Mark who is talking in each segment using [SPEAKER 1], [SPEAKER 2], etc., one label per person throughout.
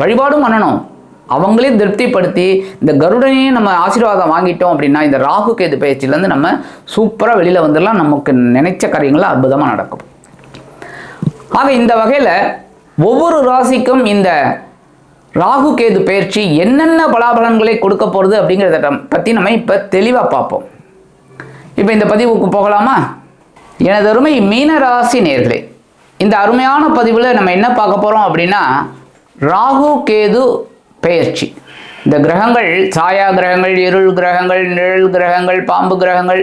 [SPEAKER 1] வழிபாடும் பண்ணணும். அவங்களையும் திருப்திப்படுத்தி இந்த கருடனையும் நம்ம ஆசீர்வாதம் வாங்கிட்டோம் அப்படின்னா இந்த ராகு கேது பயிற்சியிலேருந்து நம்ம சூப்பராக வெளியில் வந்துடலாம் நமக்கு நினைச்ச காரியங்கள்லாம் அற்புதமாக நடக்கும். ஆக இந்த வகையில் ஒவ்வொரு ராசிக்கும் இந்த ராகு கேது பயிற்சி என்னென்ன பலாபலன்களை கொடுக்க போகிறது அப்படிங்கிறத பற்றி நம்ம இப்போ தெளிவாக பார்ப்போம். இப்போ இந்த பதிவுக்கு போகலாமா? எனது அருமை மீன ராசி நேர்களே இந்த அருமையான பதிவில் நம்ம என்ன பார்க்க போகிறோம் அப்படின்னா ராகு கேது பெயர்ச்சி. இந்த கிரகங்கள் சாயா கிரகங்கள் இருள் கிரகங்கள் நிழல் கிரகங்கள் பாம்பு கிரகங்கள்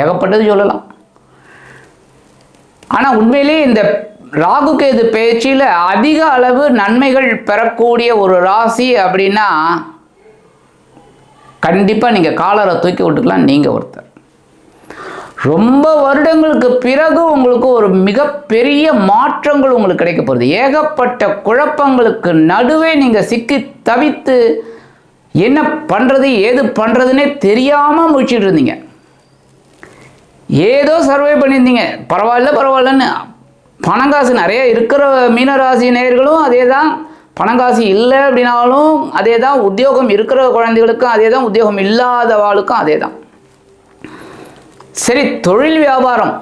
[SPEAKER 1] ஏகப்பட்டது சொல்லலாம். ஆனால் உண்மையிலேயே இந்த ராகு கேது பேச்சில் அதிக அளவு நன்மைகள் பெறக்கூடிய ஒரு ராசி அப்படின்னா கண்டிப்பாக நீங்கள் காலரை தூக்கி விட்டுக்கலாம் நீங்கள் ஒருத்தர். ரொம்ப வருடங்களுக்கு பிறகு உங்களுக்கு ஒரு மிகப்பெரிய மாற்றங்கள் உங்களுக்கு கிடைக்க போகிறது ஏகப்பட்ட குழப்பங்களுக்கு நடுவே நீங்கள் சிக்கி தவித்து என்ன பண்ணுறது ஏது பண்ணுறதுன்னே தெரியாமல் முடிச்சுட்டு இருந்தீங்க. ஏதோ சர்வே பண்ணியிருந்தீங்க. பரவாயில்ல பரவாயில்லன்னு. பணங்காசு நிறைய இருக்கிற மீனராசி நேயர்களும் அதே தான் பணங்காசு இல்லை அப்படின்னாலும் அதே தான் உத்தியோகம் இருக்கிற குழந்தைகளுக்கும் அதே தான் உத்தியோகம் இல்லாதவாளுக்கும் அதே தான் சரி தொழில் வியாபாரம்.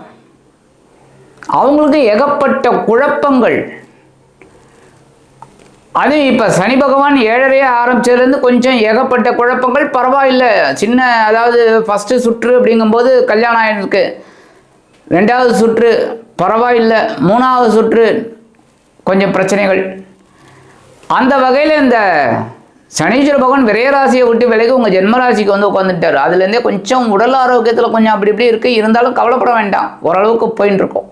[SPEAKER 1] அவங்களுக்கு ஏகப்பட்ட குழப்பங்கள். அது இப்போ சனி பகவான் ஏழரையே ஆரம்பிச்சதுலேருந்து கொஞ்சம் ஏகப்பட்ட குழப்பங்கள். பரவாயில்லை. சின்ன அதாவது ஃபஸ்ட்டு சுற்று அப்படிங்கும்போது கல்யாணம் ஆயிருக்கு ரெண்டாவது சுற்று பரவாயில்லை. மூணாவது சுற்று கொஞ்சம் பிரச்சனைகள். அந்த வகையில் இந்த சனீஸ்வர பகவான் விரையராசியை விட்டு விலகி உங்கள் ஜென்மராசிக்கு வந்து உட்காந்துட்டார் அதுலேருந்தே கொஞ்சம் உடல் ஆரோக்கியத்தில் கொஞ்சம் அப்படி இப்படி இருக்குது இருந்தாலும் கவலைப்பட வேண்டாம். ஓரளவுக்கு போயின்னு இருக்கும்.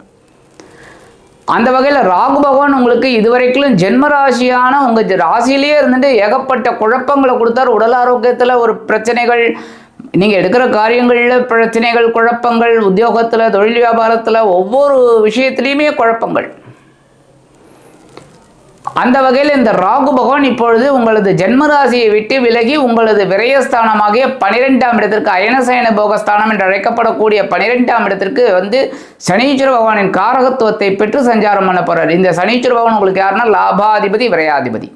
[SPEAKER 1] அந்த வகையில் ராகு பகவான் உங்களுக்கு இதுவரைக்கும் ஜென்மராசியான உங்கள் ராசியிலேயே இருந்துட்டு ஏகப்பட்ட குழப்பங்களை கொடுத்தார். உடல் ஆரோக்கியத்தில் ஒரு பிரச்சனைகள் நீங்கள் எடுக்கிற காரியங்களில் பிரச்சனைகள் குழப்பங்கள் உத்தியோகத்தில் தொழில் வியாபாரத்தில் ஒவ்வொரு விஷயத்துலேயுமே குழப்பங்கள். அந்த வகையில் இந்த ராகு பகவான் இப்பொழுது உங்களது ஜென்மராசியை விட்டு விலகி உங்களது விரயஸ்தானமாகிய பனிரெண்டாம் இடத்திற்கு அயனசயன போகஸ்தானம் என்று அழைக்கப்படக்கூடிய பனிரெண்டாம் இடத்திற்கு வந்து சனீஸ்வர பகவானின் காரகத்துவத்தை பெற்று சஞ்சாரம் பண்ண போறார். இந்த சனீஸ்வர பகவான் உங்களுக்கு யாருன்னா? லாபாதிபதி விரயாதிபதி.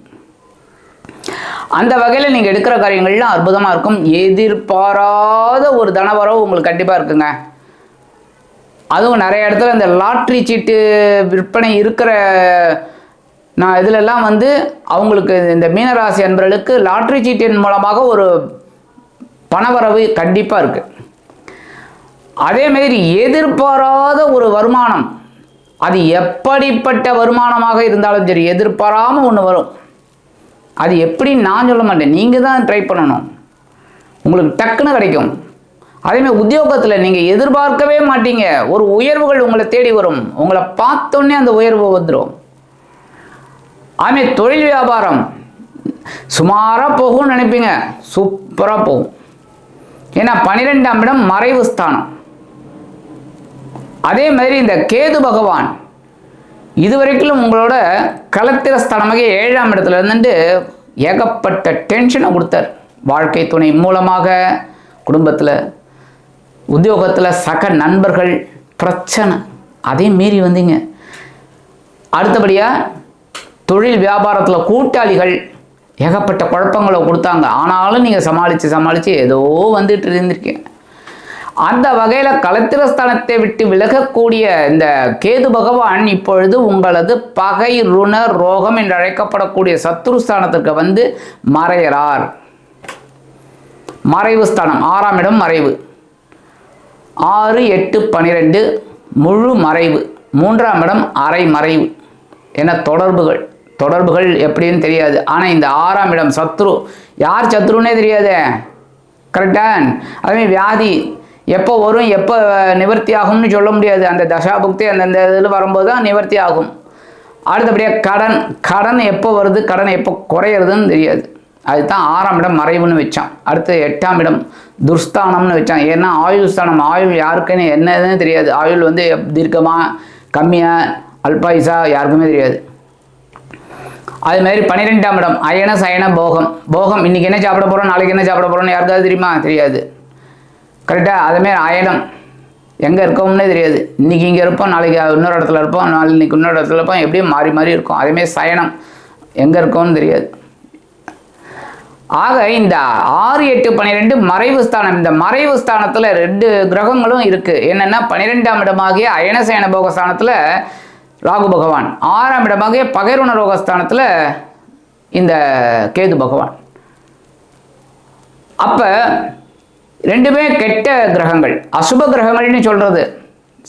[SPEAKER 1] அந்த வகையில் நீங்கள் எடுக்கிற காரியங்கள்லாம் அற்புதமாக இருக்கும். எதிர்பாராத ஒரு தனவரவு உங்களுக்கு கண்டிப்பாக இருக்குங்க. அதுவும் நிறைய இடத்துல இந்த லாட்ரி சீட்டு விற்பனை இருக்கிற நான் இதிலெல்லாம் வந்து அவங்களுக்கு இந்த மீனராசி அன்பர்களுக்கு லாட்ரி சீட்டின் மூலமாக ஒரு பணவரவு கண்டிப்பாக இருக்குது அதே மாதிரி எதிர்பாராத ஒரு வருமானம் அது எப்படிப்பட்ட வருமானமாக இருந்தாலும் சரி எதிர்பாராமல் ஒன்று வரும். அது எப்படி நான் சொல்ல மாட்டேன் நீங்கள் தான் ட்ரை பண்ணணும். உங்களுக்கு டக்குன்னு கிடைக்கும். அதேமாதிரி உத்தியோகத்தில் நீங்கள் எதிர்பார்க்கவே மாட்டீங்க. ஒரு உயர்வுகள் உங்களை தேடி வரும். உங்களை பார்த்தோன்னே அந்த உயர்வு வந்துடும் ஆமே தொழில் வியாபாரம். சுமாராக போகும்னு நினைப்பீங்க. சூப்பராக போகும். ஏன்னா பன்னிரெண்டாம் இடம் மறைவு ஸ்தானம். அதே மாதிரி இந்த கேது பகவான் இதுவரைக்கும் உங்களோட கலத்திர ஸ்தானமாக ஏழாம் இடத்துல இருந்துட்டு ஏகப்பட்ட டென்ஷனை கொடுத்தார். வாழ்க்கை துணை மூலமாக குடும்பத்தில் உத்தியோகத்தில் சக நண்பர்கள் பிரச்சனை அதே மீறி வந்தீங்க. அடுத்தபடியாக தொழில் வியாபாரத்தில் கூட்டாளிகள் ஏகப்பட்ட குழப்பங்களை கொடுத்தாங்க. ஆனாலும் நீங்கள் சமாளித்து சமாளித்து ஏதோ வந்துட்டு இருந்திருக்கீங்க அந்த வகையில் கலத்திரஸ்தானத்தை விட்டு விலகக்கூடிய இந்த கேது பகவான் இப்பொழுது உங்களது பகை ருண ரோகம் என்று அழைக்கப்படக்கூடிய சத்ருஸ்தானத்திற்கு வந்து மறையிறார். மறைவு ஸ்தானம் ஆறாம் இடம் மறைவு. ஆறு எட்டு பனிரெண்டு முழு மறைவு. மூன்றாம் இடம் அரை மறைவு. என தொடர்புகள். தொடர்புகள் எப்படின்னு தெரியாது. ஆனால் இந்த ஆறாம் இடம் சத்ரு. யார் சத்ருன்னே தெரியாதே. கரெக்டா அதுமாதிரி வியாதி. எப்போ வரும் எப்போ நிவர்த்தி ஆகும்னு சொல்ல முடியாது. அந்த தசாபுக்தி அந்தந்த இதில் வரும்போது தான் நிவர்த்தி ஆகும். அடுத்தபடியாக கடன். கடன் எப்போ வருது கடன் எப்போ குறையிறதுன்னு தெரியாது. அதுதான் ஆறாம் இடம் மறைவுன்னு வச்சான். அடுத்து எட்டாம் இடம் துர்ஸ்தானம்னு வச்சான். ஏன்னா ஆயுள் ஸ்தானம் ஆயுள் யாருக்குன்னு என்னதுன்னு தெரியாது. ஆயுள் வந்து தீர்க்கமாக கம்மியாக அல்பாயுசா யாருக்குமே தெரியாது. அது மாதிரி பன்னிரெண்டாம் இடம் அயன சயன போகம். போகம் இன்னைக்கு என்ன சாப்பிட போகிறோம் நாளைக்கு என்ன சாப்பிட போகிறோம்னு யாருக்காவது தெரியுமா? தெரியாது. கரெக்டாக அதுமாரி அயனம். எங்கே இருக்கோம்னே தெரியாது. இன்றைக்கி இங்கே இருப்போம் நாளைக்கு இன்னொரு இடத்துல இருப்போம் நாளை இன்னைக்கு இன்னொரு இடத்துல இருப்போம் எப்படியும் மாறி மாறி இருக்கும். அதேமாரி சயனம். எங்கே இருக்கோம்னு தெரியாது. ஆக இந்த ஆறு எட்டு பன்னிரெண்டு மறைவு ஸ்தானம் இந்த மறைவு ஸ்தானத்தில் ரெண்டு கிரகங்களும் இருக்குது என்னென்னா பன்னிரெண்டாம் இடமாகிய அயனசயன போக ஸ்தானத்தில் ராகு பகவான். ஆறாம் இடமாக பகைருண ரோகஸ்தானத்தில் இந்த கேது பகவான். அப்போ ரெண்டுமே கெட்ட கிரகங்கள். அசுப கிரகங்கள்னு சொல்கிறது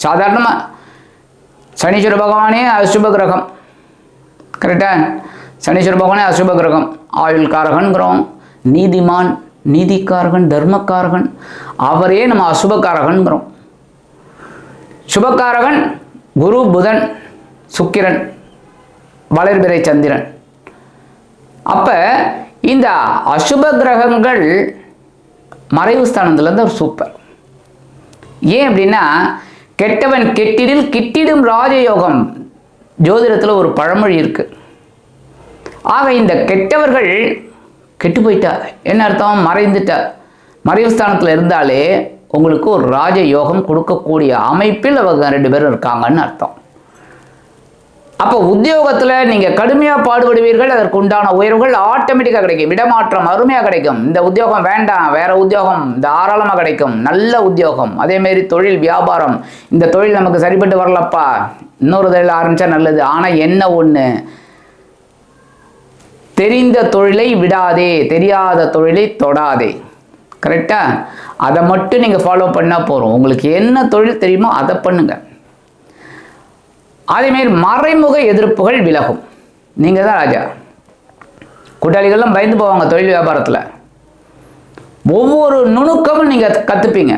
[SPEAKER 1] சாதாரணமாக சனீஸ்வர பகவானே அசுப கிரகம். கரெக்டாக சனீஸ்வர பகவானே அசுப கிரகம். ஆயுள் காரகன்கிறோம் நீதிமான் நீதிக்காரகன் தர்மக்காரகன். அவரே நம்ம அசுபக்காரகன்கிறோம். சுபக்காரகன் குரு புதன். சுக்கிரன் வளர்பிறை சந்திரன். அப்போ இந்த அசுப கிரகங்கள் மறைவு ஸ்தானத்துலேருந்து ஒரு சூப்பர் ஏன் அப்படின்னா கெட்டவன் கெட்டிடில் கிட்டிடும் ராஜயோகம் ஜோதிடத்தில் ஒரு பழமொழி இருக்குது ஆக இந்த கெட்டவர்கள் கெட்டு போயிட்டா என்ன அர்த்தம்? மறைந்துட்டா மறைவு ஸ்தானத்தில் இருந்தாலே உங்களுக்கு ஒரு ராஜ யோகம் கொடுக்கக்கூடிய அமைப்பில் அவங்க ரெண்டு பேரும் இருக்காங்கன்னு அர்த்தம். அப்போ உத்தியோகத்தில் நீங்கள் கடுமையாக பாடுபடுவீர்கள் அதற்கு உண்டான உயர்வுகள் ஆட்டோமேட்டிக்காக கிடைக்கும். இடமாற்றம் அருமையாக கிடைக்கும். இந்த உத்தியோகம் வேண்டாம் வேற உத்தியோகம் தாராளமாக கிடைக்கும். நல்ல உத்தியோகம். அதேமாரி தொழில் வியாபாரம். இந்த தொழில் நமக்கு சரிப்பட்டு வரலப்பா. இன்னொரு தொழில் ஆரம்பித்தா நல்லது. ஆனால் என்ன ஒன்று தெரிந்த தொழிலை விடாதே. தெரியாத தொழிலை தொடாதே. கரெக்டாக அதை மட்டும் நீங்கள் ஃபாலோ பண்ணால் போகிறோம் உங்களுக்கு என்ன தொழில் தெரியுமோ அதை பண்ணுங்கள் அதேமாரி மறைமுக எதிர்ப்புகள் விலகும். நீங்கள் தான் ராஜா. கூட்டாளிகள்லாம் பயந்து போவாங்க தொழில் வியாபாரத்தில். ஒவ்வொரு நுணுக்கமும் நீங்கள் கற்றுப்பீங்க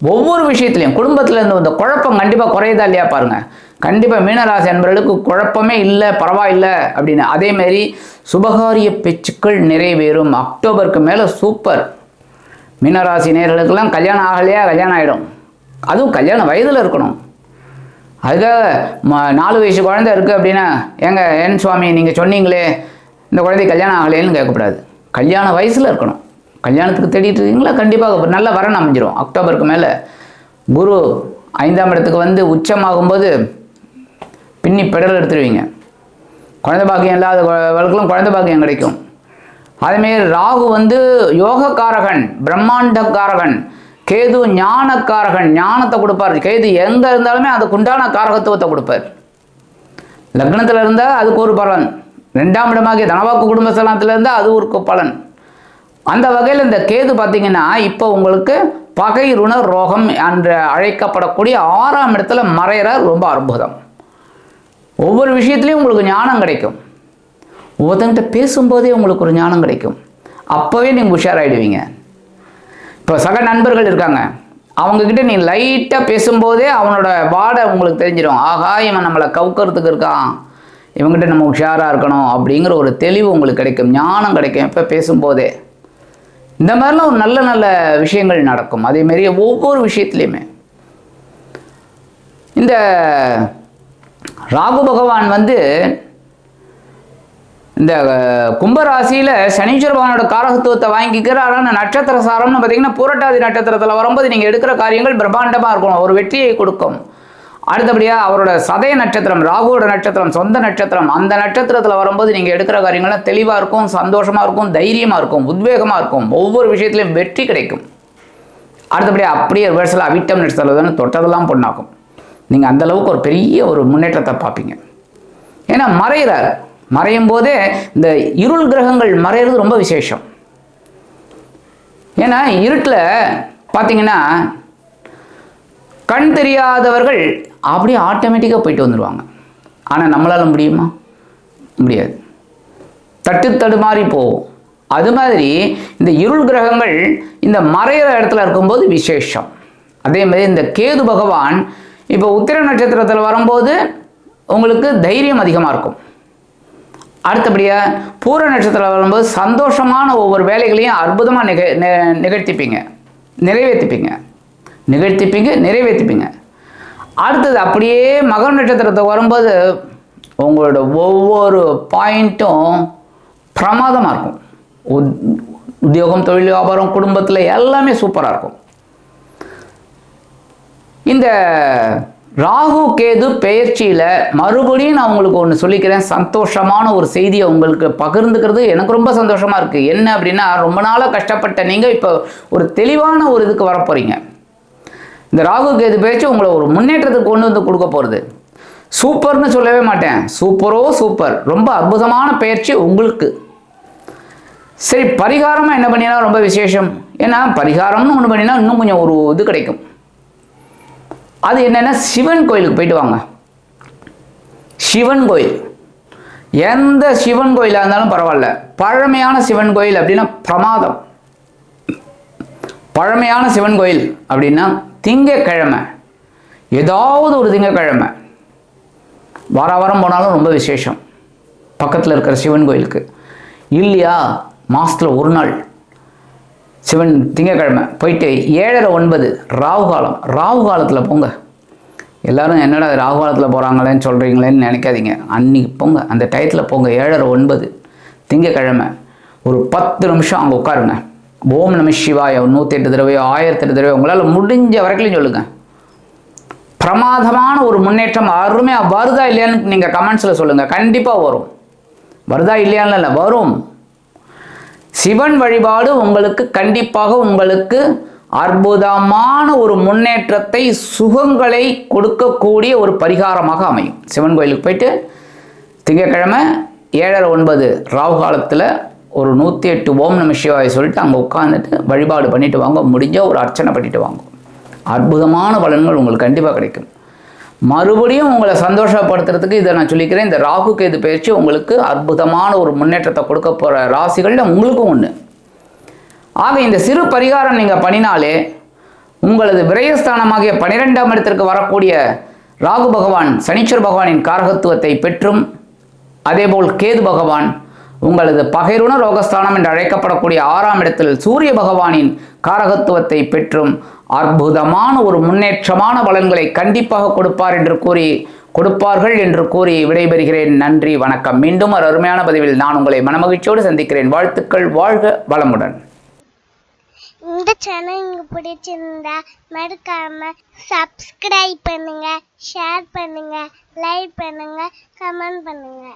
[SPEAKER 1] ஒவ்வொரு விஷயத்துலையும் குடும்பத்தில் இருந்து இந்த குழப்பம் கண்டிப்பாக குறையுதா இல்லையா பாருங்கள் கண்டிப்பாக மீனராசி என்பவர்களுக்கு குழப்பமே இல்லை பரவாயில்லை அப்படின்னு. அதேமாரி சுபகாரிய பேச்சுக்கள் நிறைவேறும். அக்டோபருக்கு மேலே சூப்பர் மீனராசி நேர்களுக்கெல்லாம் கல்யாணம் ஆகலையா? கல்யாணம் ஆகிடும் அதுவும் கல்யாண வயதில் இருக்கணும். அதுக்காக நாலு வயசு குழந்தை இருக்குது அப்படின்னா ஏங்க என் சுவாமி நீங்கள் சொன்னீங்களே இந்த குழந்தை கல்யாணம் ஆகலைன்னு கேட்கக்கூடாது. கல்யாண வயசில் இருக்கணும். கல்யாணத்துக்கு தேடிட்டு இருக்கீங்களா? கண்டிப்பாக நல்ல வரன் அமைஞ்சிரும். அக்டோபருக்கு மேலே. குரு ஐந்தாம் இடத்துக்கு வந்து உச்சமாகும்போது பின்னி பெடல் எடுத்துருவீங்க. குழந்தை பாக்கியம் இல்லாத இல்லாதவர்களுக்கும் குழந்தை பாக்கியம் கிடைக்கும். அதேமாரி ராகு வந்து யோகக்காரகன் பிரம்மாண்டக்காரகன். கேது ஞானக்காரகன் ஞானத்தை கொடுப்பார். கேது எங்கே இருந்தாலுமே அதுக்கு உண்டான காரகத்துவத்தை கொடுப்பார். லக்னத்தில் இருந்தால் அதுக்கு ஒரு பலன். ரெண்டாம் இடமாகிய தனவாக்கு குடும்பஸ்தலத்தில் இருந்தால் அது ஒரு பலன். அந்த வகையில் இந்த கேது பார்த்தீங்கன்னா இப்போ உங்களுக்கு பகை ருண ரோகம் என்று அழைக்கப்படக்கூடிய ஆறாம் இடத்துல மறையிறார் ரொம்ப அற்புதம். ஒவ்வொரு விஷயத்துலையும் உங்களுக்கு ஞானம் கிடைக்கும். ஒவ்வொருத்தங்கிட்ட பேசும்போதே உங்களுக்கு ஒரு ஞானம் கிடைக்கும். அப்போவே நீங்கள் உஷாராயிடுவீங்க. இப்போ சக நண்பர்கள் இருக்காங்க. அவங்கக்கிட்ட நீ லைட்டாக பேசும்போதே அவனோட வாடை உங்களுக்கு தெரிஞ்சிடும். ஆகா இவன் நம்மளை கவுக்கிறதுக்கு இருக்கான். இவங்ககிட்ட நம்ம உஷாராக இருக்கணும் அப்படிங்கிற ஒரு தெளிவு உங்களுக்கு கிடைக்கும். ஞானம் கிடைக்கும் இப்போ பேசும்போதே. இந்த மாதிரிலாம் ஒரு நல்ல நல்ல விஷயங்கள் நடக்கும். அதேமாரி ஒவ்வொரு விஷயத்துலையுமே. இந்த ராகு பகவான் வந்து இந்த கும்பராசியில் சனீஸ்வர பகவானோட காரகத்துவத்தை வாங்கிக்கிறார்? ஆனால் நட்சத்திர சாரம்னு பார்த்தீங்கன்னா பூரட்டாதி நட்சத்திரத்தில் வரும்போது நீங்கள் எடுக்கிற காரியங்கள் பிரம்மாண்டமாக இருக்கும் ஒரு வெற்றியை கொடுக்கும். அடுத்தபடியாக அவரோட சதய நட்சத்திரம் ராகுவோட நட்சத்திரம் சொந்த நட்சத்திரம் அந்த நட்சத்திரத்தில் வரும்போது நீங்கள் எடுக்கிற காரியங்கள்லாம் தெளிவாக இருக்கும் சந்தோஷமாக இருக்கும் தைரியமாக இருக்கும் உத்வேகமாக இருக்கும். ஒவ்வொரு விஷயத்துலையும் வெற்றி கிடைக்கும். அடுத்தபடியாக அப்படியே ரிவர்ஸில் அவிட்டம் நட்சத்திரம் தொட்டதெல்லாம் பொண்ணாக்கும். நீங்கள் அந்தளவுக்கு ஒரு பெரிய ஒரு முன்னேற்றத்தை பார்ப்பீங்க. ஏன்னா மறைகிறார் மறையும் போதே இந்த இருள் கிரகங்கள் மறையிறது ரொம்ப விசேஷம். ஏன்னா இருட்டில் பார்த்தீங்கன்னா கண் தெரியாதவர்கள் அப்படியே ஆட்டோமேட்டிக்காக போயிட்டு வந்துடுவாங்க ஆனால் நம்மளால் முடியுமா? முடியாது. தட்டு தடுமாறி போகும். அது மாதிரி இந்த இருள் கிரகங்கள் இந்த மறையிற இடத்துல இருக்கும்போது விசேஷம். அதே மாதிரி இந்த கேது பகவான் இப்போ உத்திர நட்சத்திரத்தில் வரும்போது உங்களுக்கு தைரியம் அதிகமாக இருக்கும். அடுத்தபடியாக பூர நட்சத்திரம் வரும்போது சந்தோஷமான ஒவ்வொரு வேலைகளையும் அற்புதமாக நிக நிகழ்த்திப்பீங்க. நிறைவேற்றிப்பீங்க நிகழ்த்திப்பீங்க நிறைவேற்றிப்பீங்க அடுத்தது அப்படியே மகர நட்சத்திரத்தை வரும்போது உங்களோட ஒவ்வொரு பாயிண்ட்டும் பிரமாதமாக இருக்கும். உத் உத்தியோகம் தொழில் வியாபாரம் குடும்பத்தில் எல்லாமே சூப்பராக இருக்கும். இந்த ராகு கேது பெயர்ச்சியில் மறுபடியும் நான் உங்களுக்கு ஒன்று சொல்லிக்கிறேன். சந்தோஷமான ஒரு செய்தியை உங்களுக்கு பகிர்ந்துக்கிறது. எனக்கு ரொம்ப சந்தோஷமாக இருக்குது என்ன அப்படின்னா ரொம்ப நாளாக கஷ்டப்பட்ட நீங்கள் இப்போ ஒரு தெளிவான ஒரு இதுக்கு வரப்போகிறீங்க இந்த ராகு கேது பேச்சு உங்களை ஒரு முன்னேற்றத்துக்கு கொண்டு வந்து கொடுக்க போகிறது சூப்பர்னு சொல்லவே மாட்டேன். சூப்பரோ சூப்பர். ரொம்ப அற்புதமான பயிற்சி உங்களுக்கு. சரி பரிகாரமாக என்ன பண்ணினா ரொம்ப விசேஷம். ஏன்னா பரிகாரம்னு ஒன்று பண்ணினா இன்னும் கொஞ்சம் ஒரு இது கிடைக்கும். அது என்னென்னா சிவன் கோயிலுக்கு போயிட்டு வாங்க. சிவன் கோயில். எந்த சிவன் கோயிலாக இருந்தாலும் பரவாயில்ல. பழமையான சிவன் கோயில் அப்படின்னா பிரமாதம். பழமையான சிவன் கோயில் அப்படின்னா திங்கக்கிழமை. ஏதாவது ஒரு திங்கக்கிழமை. வார வாரம் போனாலும் ரொம்ப விசேஷம். பக்கத்தில் இருக்கிற சிவன் கோயிலுக்கு. இல்லையா? மாதத்தில் ஒரு நாள். சிவன் திங்கக்கிழமை. போயிட்டு ஏழரை ஒன்பது ராகு காலம். ராகு காலத்தில் போங்க. எல்லாரும் என்னடா ராகு காலத்தில் போகிறாங்களேன்னு சொல்கிறீங்களேன்னு நினைக்காதீங்க. அன்னைக்கு போங்க. அந்த டயத்தில் போங்க. ஏழரை ஒன்பது திங்கக்கிழமை. ஒரு பத்து நிமிஷம் அங்கே உட்காருங்க. ஓம் நம சிவாய. நூற்றி எட்டு தடவையோ ஆயிரத்தி எட்டு தடவையோ உங்களால் முடிஞ்ச வரைக்கும் சொல்லுங்கள் பிரமாதமான ஒரு முன்னேற்றம் அருமையாக வருதா இல்லையான்னு நீங்கள் கமெண்ட்ஸில் சொல்லுங்கள் கண்டிப்பாக வரும். வருதா இல்லையான்னு இல்லை வரும். சிவன் வழிபாடு உங்களுக்கு கண்டிப்பாக உங்களுக்கு அற்புதமான ஒரு முன்னேற்றத்தை சுகங்களை கொடுக்கக்கூடிய ஒரு பரிகாரமாக அமையும். சிவன் கோயிலுக்கு போயிட்டு திங்கக்கிழமை ஏழரை ஒன்பது ராகு காலத்தில் ஒரு நூற்றி எட்டு ஓம் நம சிவாய் சொல்லிட்டு அங்கே உட்காந்துட்டு வழிபாடு பண்ணிட்டு வாங்க. முடிஞ்சால் ஒரு அர்ச்சனை பண்ணிட்டு வாங்க. அற்புதமான பலன்கள் உங்களுக்கு கண்டிப்பாக கிடைக்கும். மறுபடியும் உங்களை சந்தோஷப்படுத்துறதுக்கு இதை நான் சொல்லிக்கிறேன். இந்த ராகு கேது பயிற்சி உங்களுக்கு அற்புதமான ஒரு முன்னேற்றத்தை கொடுக்க போகிற ராசிகளில் உங்களுக்கும் ஒன்று ஆக இந்த சிறு பரிகாரம் நீங்கள் பண்ணினாலே உங்களது விரயஸ்தானமாகிய பனிரெண்டாம் இடத்திற்கு வரக்கூடிய ராகு பகவான் சனீஸ்வர் பகவானின் காரகத்துவத்தை பெற்றும் அதேபோல் கேது பகவான் உங்களது பகைருண ரோகஸ்தானம் என்று அழைக்கப்படக்கூடிய ஆறாம் இடத்தில் சூரிய பகவானின் காரகத்துவத்தை பெற்றும் அற்புதமான ஒரு முன்னேற்றமான பலன்களை கண்டிப்பாக கொடுப்பார் என்று கூறி கொடுப்பார்கள் என்று கூறி விடைபெறுகிறேன். நன்றி வணக்கம். மீண்டும் ஒரு அருமையான பதிவில் நான் உங்களை மனமகிழ்ச்சியோடு சந்திக்கிறேன். வாழ்த்துக்கள் வாழ்க வளமுடன்.
[SPEAKER 2] இந்த சேனல் உங்களுக்கு பிடிச்சிருந்தா மறக்காம சப்ஸ்கிரைப் பண்ணுங்க ஷேர் பண்ணுங்க லைக் பண்ணுங்க கமெண்ட் பண்ணுங்க.